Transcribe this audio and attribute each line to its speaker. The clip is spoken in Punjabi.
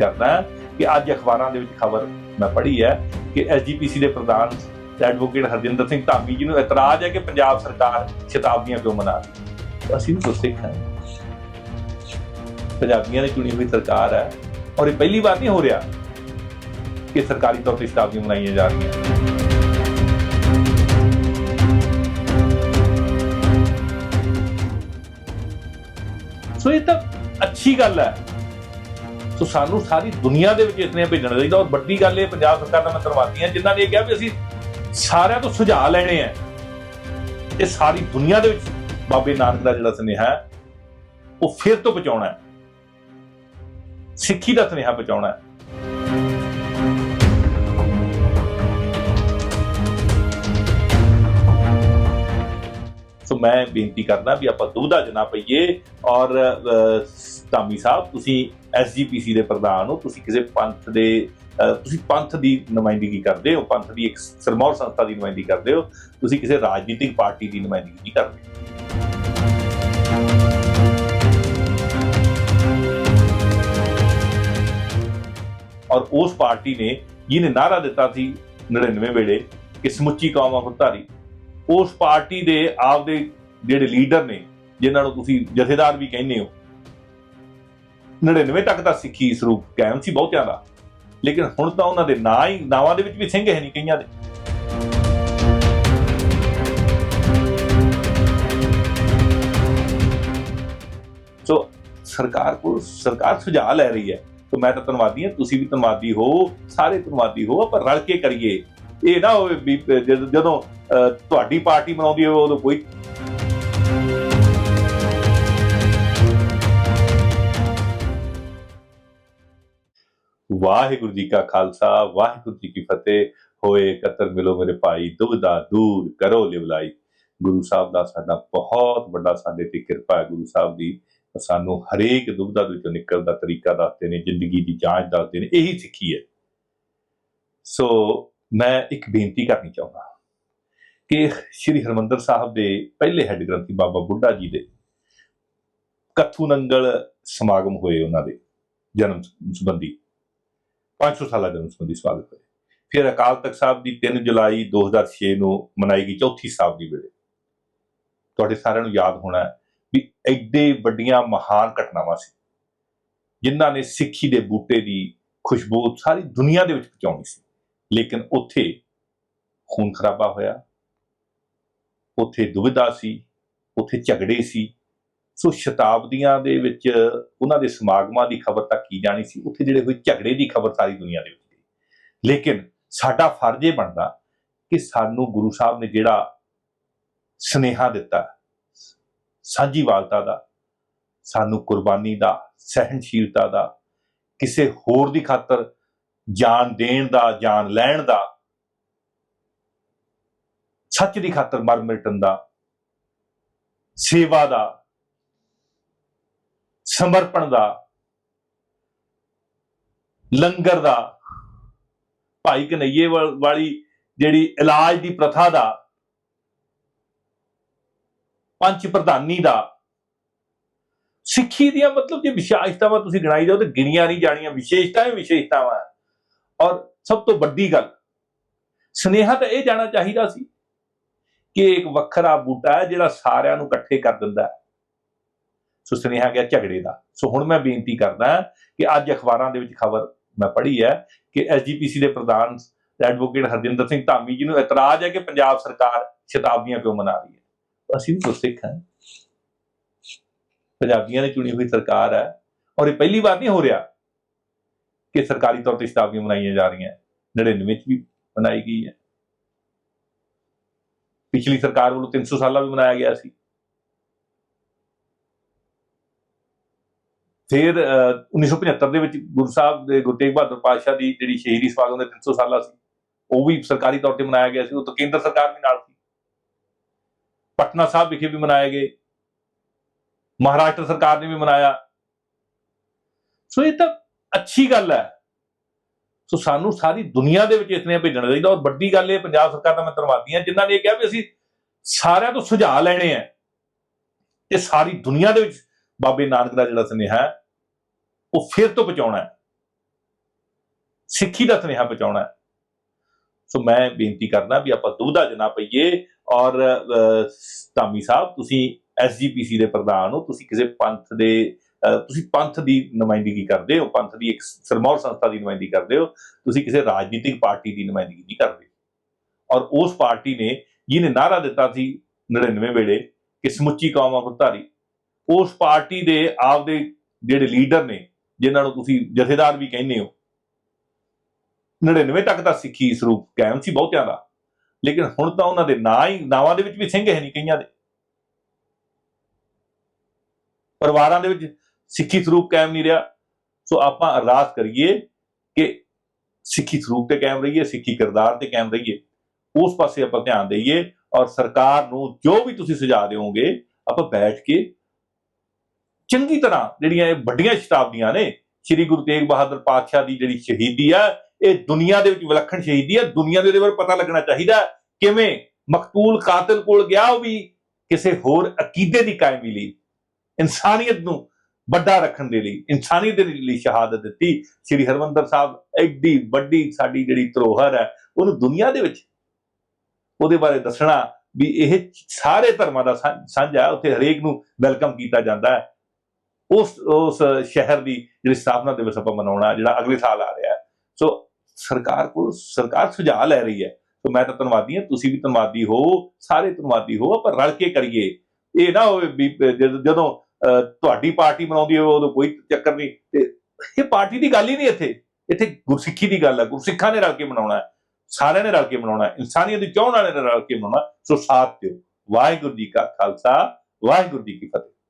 Speaker 1: ਕਰਦਾ ਕਿ ਅੱਜ ਅਖਬਾਰਾਂ ਦੇ ਵਿੱਚ ਖਬਰ ਮੈਂ ਪੜ੍ਹੀ ਹੈ ਕਿ ਐਸਜੀਪੀਸੀ ਦੇ ਪ੍ਰਧਾਨ ਐਡਵੋਕੇਟ ਹਰਜਿੰਦਰ ਸਿੰਘ ਧਾਮੀ ਜੀ ਨੂੰ ਇਤਰਾਜ਼ ਹੈ ਕਿ ਪੰਜਾਬ ਸਰਕਾਰ ਸ਼ਤਾਬਦੀਆਂ ਕਿਉਂ ਮਨਾ ਰਹੀ ਅਸੀਂ ਵੀ ਕੁਝ ਹਾਂ। ਪੰਜਾਬੀਆਂ ਦੀ ਚੁਣੀ ਹੋਈ ਸਰਕਾਰ ਹੈ ਔਰ ਇਹ ਪਹਿਲੀ ਵਾਰ ਨਹੀਂ ਹੋ ਰਿਹਾ ਕਿ ਸਰਕਾਰੀ ਤੌਰ ਤੇ ਸ਼ਤਾਬਦੀਆਂ ਮਨਾਈਆਂ ਜਾ ਰਹੀਆਂ। ਸੋ ਇਹ ਤਾਂ ਅੱਛੀ ਗੱਲ ਹੈ ਸੋ ਸਾਨੂੰ ਸਾਰੀ ਦੁਨੀਆ ਦੇ ਵਿੱਚ ਇਤਨੇ ਭੇਜਣਾ ਚਾਹੀਦਾ ਔਰ ਵੱਡੀ ਗੱਲ ਇਹ ਪੰਜਾਬ ਸਰਕਾਰ ਦਾ ਮੈਂ ਧੰਨਵਾਦੀ ਹਾਂ, ਜਿਨ੍ਹਾਂ ਨੇ ਇਹ ਕਿਹਾ ਵੀ ਅਸੀਂ ਸਾਰਿਆਂ ਤੋਂ ਸੁਝਾਅ ਲੈਣੇ ਆ। ਇਹ ਸਾਰੀ ਦੁਨੀਆ ਦੇ ਵਿੱਚ ਬਾਬੇ ਨਾਨਕ ਦਾ ਜਿਹੜਾ ਸੁਨੇਹਾ ਹੈ, ਉਹ ਫਿਰ ਤੋਂ ਪਹੁੰਚਾਉਣਾ ਹੈ। ਸਿੱਖੀ ਦਾ ਸੁਨੇਹਾ ਪਹੁੰਚਾਉਣਾ ਹੈ। ਸੋ ਮੈਂ ਬੇਨਤੀ ਕਰਦਾ ਵੀ ਆਪਾਂ ਦੁਬਦਾ ਜਨਾ ਪਈਏ ਔਰ ਧਾਮੀ ਸਾਹਿਬ, ਤੁਸੀਂ ਐਸਜੀਪੀਸੀ ਦੇ ਪ੍ਰਧਾਨ ਹੋ, ਤੁਸੀਂ ਕਿਸੇ ਪੰਥ ਦੇ ਤੁਸੀਂ ਪੰਥ ਦੀ ਨੁਮਾਇੰਦਗੀ ਕਰਦੇ ਹੋ, ਪੰਥ ਦੀ ਇੱਕ ਸਰਮੌਰ ਸੰਸਥਾ ਦੀ ਨੁਮਾਇੰਦਗੀ ਕਰਦੇ ਹੋ, ਤੁਸੀਂ ਕਿਸੇ ਰਾਜਨੀਤਿਕ ਪਾਰਟੀ ਦੀ ਨੁਮਾਇੰਦਗੀ ਨਹੀਂ ਕਰਦੇ ਔਰ ਉਸ ਪਾਰਟੀ ਨੇ ਜਿਹਨੇ ਨਾਰਾ ਦਿੱਤਾ ਸੀ 99 ਵੇਲੇ ਕਿ ਸਮੁੱਚੀ ਕੌਮ ਅਮਰਤਾਰੀ ਉਸ ਪਾਰਟੀ ਦੇ ਆਪਦੇ ਜਿਹੜੇ ਲੀਡਰ ਨੇ, ਜਿਨ੍ਹਾਂ ਨੂੰ ਤੁਸੀਂ ਜਥੇਦਾਰ ਵੀ ਕਹਿੰਦੇ ਹੋ 99 ਤੱਕ ਤਾਂ ਸਿੱਖੀ ਸਰੂਪ ਕਾਇਮ ਸੀ ਬਹੁਤਿਆਂ ਦਾ। ਲੇਕਿਨ ਹੁਣ ਤਾਂ ਉਹਨਾਂ ਦੇ ਨਾਂ ਹੀ ਨਾਵਾਂ ਦੇ ਵਿੱਚ ਵੀ ਸਿੰਘ ਹੈ ਨਹੀਂ ਕਈਆਂ ਦੇ। ਸੋ ਸਰਕਾਰ ਕੋਲ ਸਰਕਾਰ ਸੁਝਾਅ ਲੈ ਰਹੀ ਹੈ ਸੋ ਮੈਂ ਤਾਂ ਧੰਨਵਾਦੀ ਹਾਂ ਤੁਸੀਂ ਵੀ ਧੰਨਵਾਦੀ ਹੋ ਸਾਰੇ ਧੰਨਵਾਦੀ ਹੋ ਆਪਾਂ ਰਲ ਕੇ ਕਰੀਏ। ਇਹ ਨਾ ਹੋਵੇ ਵੀ ਜਦੋਂ ਅਹ, ਤੁਹਾਡੀ ਪਾਰਟੀ ਬਣਾਉਂਦੀ ਹੋਵੇ ਉਦੋਂ ਕੋਈ ਵਾਹਿਗੁਰੂ ਜੀ ਕਾ ਖਾਲਸਾ, ਵਾਹਿਗੁਰੂ ਜੀ ਕੀ ਫਤਿਹ। ਹੋਏ ਕਤਰ ਮਿਲੋ ਮੇਰੇ ਭਾਈ ਦੁਬਦਾ ਦੂਰ ਕਰੋ ਲਿਵਲਾਈ। ਗੁਰੂ ਸਾਹਿਬ ਦਾ ਸਾਡਾ ਬਹੁਤ ਵੱਡਾ ਸਾਡੇ ਤੇ ਕਿਰਪਾ ਹੈ ਗੁਰੂ ਸਾਹਿਬ ਦੀ। ਸਾਨੂੰ ਹਰੇਕ ਦੁਬਦਾ ਦੇ ਵਿੱਚੋਂ ਨਿਕਲਣ ਦਾ ਤਰੀਕਾ ਦੱਸਦੇ ਨੇ, ਜ਼ਿੰਦਗੀ ਦੀ ਜਾਂਚ ਦੱਸਦੇ ਨੇ, ਇਹੀ ਸਿੱਖੀ ਹੈ। ਸੋ ਮੈਂ ਇੱਕ ਬੇਨਤੀ ਕਰਨੀ ਚਾਹੁੰਦਾ ਕਿ ਸ੍ਰੀ ਹਰਮੰਦਰ ਸਾਹਿਬ ਦੇ ਪਹਿਲੇ ਹੈੱਡ ਗ੍ਰੰਥੀ ਬਾਬਾ ਬੁੱਢਾ ਜੀ ਦੇ ਕਥੂ ਨੰਗਲ ਸਮਾਗਮ ਹੋਏ ਉਹਨਾਂ ਦੇ ਜਨਮ ਸੰਬੰਧੀ। 500 ਸਾਲਾ ਜਨਮ ਸੰਬੰਧੀ ਸਵਾਗਤ ਹੋਏ ਫਿਰ ਅਕਾਲ ਤਖਤ ਸਾਹਿਬ ਦੀ 3 ਜੁਲਾਈ 2006 ਨੂੰ ਮਨਾਈ ਗਈ ਚੌਥੀ ਸਾਹਿਬ ਦੀ ਵੇਲੇ। ਤੁਹਾਡੇ ਸਾਰਿਆਂ ਨੂੰ ਯਾਦ ਹੋਣਾ ਵੀ ਐਡੇ ਵੱਡੀਆਂ ਮਹਾਨ ਘਟਨਾਵਾਂ ਸੀ, ਜਿਨ੍ਹਾਂ ਨੇ ਸਿੱਖੀ ਦੇ ਬੂਟੇ ਦੀ ਖੁਸ਼ਬੂ ਸਾਰੀ ਦੁਨੀਆ ਦੇ ਵਿੱਚ ਪਹੁੰਚਾਉਣੀ ਸੀ। ਲੇਕਿਨ ਉੱਥੇ ਖੂਨ ਖਰਾਬਾ ਹੋਇਆ, ਉੱਥੇ ਦੁਵਿਧਾ ਸੀ, ਉੱਥੇ ਝਗੜੇ ਸੀ ਸੋ ਸ਼ਤਾਬਦੀਆਂ ਦੇ ਵਿੱਚ ਉਹਨਾਂ ਦੇ ਸਮਾਗਮਾਂ ਦੀ ਖਬਰ ਤਾਂ ਕੀ ਜਾਣੀ ਸੀ? ਉੱਥੇ ਜਿਹੜੇ ਹੋਏ ਝਗੜੇ ਦੀ ਖਬਰ ਸਾਰੀ ਦੁਨੀਆ ਦੇ ਵਿੱਚ ਗਈ। ਲੇਕਿਨ ਸਾਡਾ ਫਰਜ਼ ਇਹ ਬਣਦਾ ਕਿ ਸਾਨੂੰ ਗੁਰੂ ਸਾਹਿਬ ਨੇ ਜਿਹੜਾ ਸਨੇਹਾ ਦਿੱਤਾ, ਸਾਂਝੀਵਾਲਤਾ ਦਾ, ਸਾਨੂੰ ਕੁਰਬਾਨੀ ਦਾ ਸਹਿਨਸ਼ੀਲਤਾ ਦਾ, ਕਿਸੇ ਹੋਰ ਦੀ ਖਾਤਰ ਜਾਨ ਦੇਣ ਦਾ, ਜਾਨ ਲੈਣ ਦਾ, ਸੱਚ ਦੀ ਖਾਤਰ ਮਰ ਮਿਟਣ ਦਾ, ਸੇਵਾ ਦਾ ਸਮਰਪਣ ਦਾ, ਲੰਗਰ ਦਾ, ਭਾਈ ਕਨਈਏ ਵਾਲੀ ਜਿਹੜੀ ਇਲਾਜ ਦੀ ਪ੍ਰਥਾ ਦਾ ਪੰਜ ਪ੍ਰਧਾਨੀ ਦਾ, ਸਿੱਖੀ ਦੀਆਂ ਮਤਲਬ ਜੇ ਵਿਸ਼ੇਸ਼ਤਾਵਾਂ ਤੁਸੀਂ ਗਿਣਾਈ ਜਾਓ ਤੇ ਗਿਣੀਆਂ ਨਹੀਂ ਜਾਣੀਆਂ ਵਿਸ਼ੇਸ਼ਤਾਵਾਂ ਹੀ ਵਿਸ਼ੇਸ਼ਤਾਵਾਂ ਹੈ। ਔਰ ਸਭ ਤੋਂ ਵੱਡੀ ਗੱਲ, ਸਨੇਹਾ ਤਾਂ ਇਹ ਜਾਣਾ ਚਾਹੀਦਾ ਸੀ ਕਿ ਇੱਕ ਵੱਖਰਾ ਬੂਟਾ ਹੈ ਜਿਹੜਾ ਸਾਰਿਆਂ ਨੂੰ ਇਕੱਠੇ ਕਰ ਦਿੰਦਾ ਹੈ ਸੋ ਸੁਨੇਹਾ ਗਿਆ ਝਗੜੇ ਦਾ। ਸੋ ਹੁਣ ਮੈਂ ਬੇਨਤੀ ਕਰਦਾ ਕਿ ਅੱਜ ਅਖਬਾਰਾਂ ਦੇ ਵਿੱਚ ਖਬਰ ਮੈਂ ਪੜ੍ਹੀ ਹੈ ਕਿ ਐਸਜੀਪੀਸੀ ਦੇ ਪ੍ਰਧਾਨ ਐਡਵੋਕੇਟ ਹਰਜਿੰਦਰ ਸਿੰਘ ਧਾਮੀ ਜੀ ਨੂੰ ਇਤਰਾਜ਼ ਹੈ ਕਿ ਪੰਜਾਬ ਸਰਕਾਰ ਸ਼ਤਾਬਦੀਆਂ ਕਿਉਂ ਮਨਾ ਰਹੀ ਹੈ। ਅਸੀਂ ਵੀ ਕੁਝ ਹਾਂ। ਪੰਜਾਬੀਆਂ ਦੀ ਚੁਣੀ ਹੋਈ ਸਰਕਾਰ ਹੈ ਔਰ ਇਹ ਪਹਿਲੀ ਵਾਰ ਨਹੀਂ ਹੋ ਰਿਹਾ ਕਿ ਸਰਕਾਰੀ ਤੌਰ ਤੇ ਸ਼ਤਾਬਦੀਆਂ ਮਨਾਈਆਂ ਜਾ ਰਹੀਆਂ। 99 ਵਿੱਚ ਵੀ ਮਨਾਈ ਗਈ ਹੈ। ਪਿਛਲੀ ਸਰਕਾਰ ਵੱਲੋਂ 300 ਸਾਲਾਂ ਵੀ ਮਨਾਇਆ ਗਿਆ ਸੀ। ਫਿਰ ਅਹ, 1975 ਦੇ ਵਿੱਚ ਗੁਰੂ ਸਾਹਿਬ ਦੇ ਗੁਰੂ ਤੇਗ ਬਹਾਦਰ ਪਾਤਸ਼ਾਹ ਦੀ ਜਿਹੜੀ ਸ਼ਹੀਦੀ ਸਮਾਗਮ ਦੇ 300 ਸਾਲਾ ਸੀ ਉਹ ਵੀ ਸਰਕਾਰੀ ਤੌਰ ਤੇ ਮਨਾਇਆ ਗਿਆ ਸੀ ਉਹ ਤਾਂ ਕੇਂਦਰ ਸਰਕਾਰ ਦੇ ਨਾਲ ਸੀ। ਪਟਨਾ ਸਾਹਿਬ ਵਿਖੇ ਵੀ ਮਨਾਏ ਗਏ। ਮਹਾਰਾਸ਼ਟਰ ਸਰਕਾਰ ਨੇ ਵੀ ਮਨਾਇਆ। ਸੋ ਇਹ ਤਾਂ ਅੱਛੀ ਗੱਲ ਹੈ। ਸੋ ਸਾਨੂੰ ਸਾਰੀ ਦੁਨੀਆ ਦੇ ਵਿੱਚ ਇਸਨੇ ਭੇਜਣਾ ਚਾਹੀਦਾ ਔਰ ਵੱਡੀ ਗੱਲ ਇਹ ਪੰਜਾਬ ਸਰਕਾਰ ਦਾ ਮੈਂ ਧੰਨਵਾਦੀ ਹਾਂ ਜਿਨ੍ਹਾਂ ਨੇ ਇਹ ਕਿਹਾ ਵੀ ਅਸੀਂ ਸਾਰਿਆਂ ਤੋਂ ਸੁਝਾਅ ਲੈਣੇ ਆ ਇਹ ਸਾਰੀ ਦੁਨੀਆ ਦੇ ਵਿੱਚ ਬਾਬੇ ਨਾਨਕ ਦਾ ਜਿਹੜਾ ਸੁਨੇਹਾ ਹੈ ਉਹ ਫਿਰ ਤੋਂ ਪਹੁੰਚਾਉਣਾ ਸਿੱਖੀ ਦਾ ਸੁਨੇਹਾ ਪਹੁੰਚਾਉਣਾ ਸੋ ਮੈਂ ਬੇਨਤੀ ਕਰਦਾ ਵੀ ਆਪਾਂ ਦੁਬਦਾ ਜਨਾ ਪਈਏ ਔਰ ਧਾਮੀ ਸਾਹਿਬ, ਤੁਸੀਂ ਐਸਜੀਪੀਸੀ ਦੇ ਪ੍ਰਧਾਨ ਹੋ, ਤੁਸੀਂ ਕਿਸੇ ਪੰਥ ਦੇ ਤੁਸੀਂ ਪੰਥ ਦੀ ਨੁਮਾਇੰਦਗੀ ਕਰਦੇ ਹੋ, ਪੰਥ ਦੀ ਇੱਕ ਸਰਮੌਰ ਸੰਸਥਾ ਦੀ ਨੁਮਾਇੰਦਗੀ ਕਰਦੇ ਹੋ, ਤੁਸੀਂ ਕਿਸੇ ਰਾਜਨੀਤਿਕ ਪਾਰਟੀ ਦੀ ਨੁਮਾਇੰਦਗੀ ਨਹੀਂ ਕਰਦੇ। ਔਰ ਉਸ ਪਾਰਟੀ ਨੇ ਜਿਹਨੇ ਨਾਰਾ ਦਿੱਤਾ ਸੀ 99 ਵੇਲੇ ਕਿ ਸਮੁੱਚੀ ਕੌਮ ਅੰਮ੍ਰਿਤਧਾਰੀ ਉਸ ਪਾਰਟੀ ਦੇ ਆਪਦੇ ਜਿਹੜੇ ਲੀਡਰ ਨੇ ਜਿਨ੍ਹਾਂ ਨੂੰ ਤੁਸੀਂ ਜਥੇਦਾਰ ਵੀ ਕਹਿੰਦੇ ਹੋ। 99 ਤੱਕ ਤਾਂ ਸਿੱਖੀ ਸਰੂਪ ਕਾਇਮ ਸੀ ਬਹੁਤਿਆਂ ਦਾ। ਲੇਕਿਨ ਹੁਣ ਤਾਂ ਉਹਨਾਂ ਦੇ ਨਾਂ ਹੀ, ਨਾਵਾਂ ਦੇ ਵਿੱਚ ਵੀ ਸਿੰਘ ਹੈ ਨਹੀਂ ਕਈਆਂ ਦੇ। ਪਰਿਵਾਰਾਂ ਦੇ ਵਿੱਚ ਸਿੱਖੀ ਸਰੂਪ ਕਾਇਮ ਨਹੀਂ ਰਿਹਾ। ਸੋ ਆਪਾਂ ਅਰਦਾਸ ਕਰੀਏ ਕਿ ਸਿੱਖੀ ਸਰੂਪ ਤੇ ਕਾਇਮ ਰਹੀਏ, ਸਿੱਖੀ ਕਿਰਦਾਰ ਤੇ ਕਾਇਮ ਰਹੀਏ। ਉਸ ਪਾਸੇ ਆਪਾਂ ਧਿਆਨ ਦਈਏ ਔਰ ਸਰਕਾਰ ਨੂੰ ਜੋ ਵੀ ਤੁਸੀਂ ਸੁਝਾਅ ਦਿਓਗੇ, ਆਪਾਂ ਬੈਠ ਕੇ ਚੰਗੀ ਤਰ੍ਹਾਂ ਜਿਹੜੀਆਂ ਇਹ ਵੱਡੀਆਂ ਸ਼ਤਾਬਦੀਆਂ ਨੇ, ਸ੍ਰੀ ਗੁਰੂ ਤੇਗ ਬਹਾਦਰ ਪਾਤਸ਼ਾਹ ਦੀ ਜਿਹੜੀ ਸ਼ਹੀਦੀ ਆ, ਇਹ ਦੁਨੀਆ ਦੇ ਵਿੱਚ ਵਿਲੱਖਣ ਸ਼ਹੀਦੀ ਆ। ਦੁਨੀਆ ਦੇ ਉਹਦੇ ਬਾਰੇ ਪਤਾ ਲੱਗਣਾ ਚਾਹੀਦਾ ਕਿਵੇਂ ਮਕਤੂਲ ਕਾਤਲ ਕੋਲ ਗਿਆ ਉਹ ਵੀ ਕਿਸੇ ਹੋਰ ਅਕੀਦੇ ਦੀ ਕਾਇਮੀ ਲਈ, ਇਨਸਾਨੀਅਤ ਨੂੰ ਵੱਡਾ ਰੱਖਣ ਦੇ ਲਈ, ਇਨਸਾਨੀਅਤ ਦੇ ਲਈ ਸ਼ਹਾਦਤ ਦਿੱਤੀ। ਸ੍ਰੀ ਹਰਮੰਦਰ ਸਾਹਿਬ ਐਡੀ ਵੱਡੀ ਸਾਡੀ ਜਿਹੜੀ ਧਰੋਹਰ ਹੈ, ਉਹਨੂੰ ਦੁਨੀਆ ਦੇ ਵਿੱਚ ਉਹਦੇ ਬਾਰੇ ਦੱਸਣਾ ਵੀ ਇਹ ਸਾਰੇ ਧਰਮਾਂ ਦਾ ਸਾਂਝਾ ਉੱਥੇ ਹਰੇਕ ਨੂੰ ਵੈਲਕਮ ਕੀਤਾ ਜਾਂਦਾ ਹੈ। ਉਸ ਉਸ ਸ਼ਹਿਰ ਦੀ ਜਿਹੜੀ ਸਥਾਪਨਾ ਦਿਵਸ ਆਪਾਂ ਮਨਾਉਣਾ ਜਿਹੜਾ ਅਗਲੇ ਸਾਲ ਆ ਰਿਹਾ ਸੋ ਸਰਕਾਰ ਕੋਲ ਸਰਕਾਰ ਸੁਝਾਅ ਲੈ ਰਹੀ ਹੈ। ਸੋ ਮੈਂ ਤਾਂ ਧੰਨਵਾਦੀ ਹਾਂ ਤੁਸੀਂ ਵੀ ਧੰਨਵਾਦੀ ਹੋ ਸਾਰੇ ਧੰਨਵਾਦੀ ਹੋ ਆਪਾਂ ਰਲ ਕੇ ਕਰੀਏ। ਇਹ ਨਾ ਹੋਵੇ ਵੀ ਜਦੋਂ ਅਹ, ਤੁਹਾਡੀ ਪਾਰਟੀ ਮਨਾਉਂਦੀ ਹੋਵੇ ਉਦੋਂ ਕੋਈ ਚੱਕਰ ਨਹੀਂ। ਤੇ ਇਹ ਪਾਰਟੀ ਦੀ ਗੱਲ ਹੀ ਨਹੀਂ ਇੱਥੇ। ਇੱਥੇ ਗੁਰਸਿੱਖੀ ਦੀ ਗੱਲ ਹੈ। ਗੁਰਸਿੱਖਾਂ ਨੇ ਰਲ ਕੇ ਮਨਾਉਣਾ ਹੈ। ਸਾਰਿਆਂ ਨੇ ਰਲ ਕੇ ਮਨਾਉਣਾ ਹੈ। ਇਨਸਾਨੀਅਤ ਦੀ ਚਾਹਣ ਵਾਲੇ ਨੇ ਰਲ ਕੇ ਮਨਾਉਣਾ ਸੋ ਸਾਥ ਦਿਓ। ਵਾਹਿਗੁਰੂ ਜੀ ਕਾ ਖਾਲਸਾ ਵਾਹਿਗੁਰੂ ਜੀ ਕੀ ਫਤਿਹ।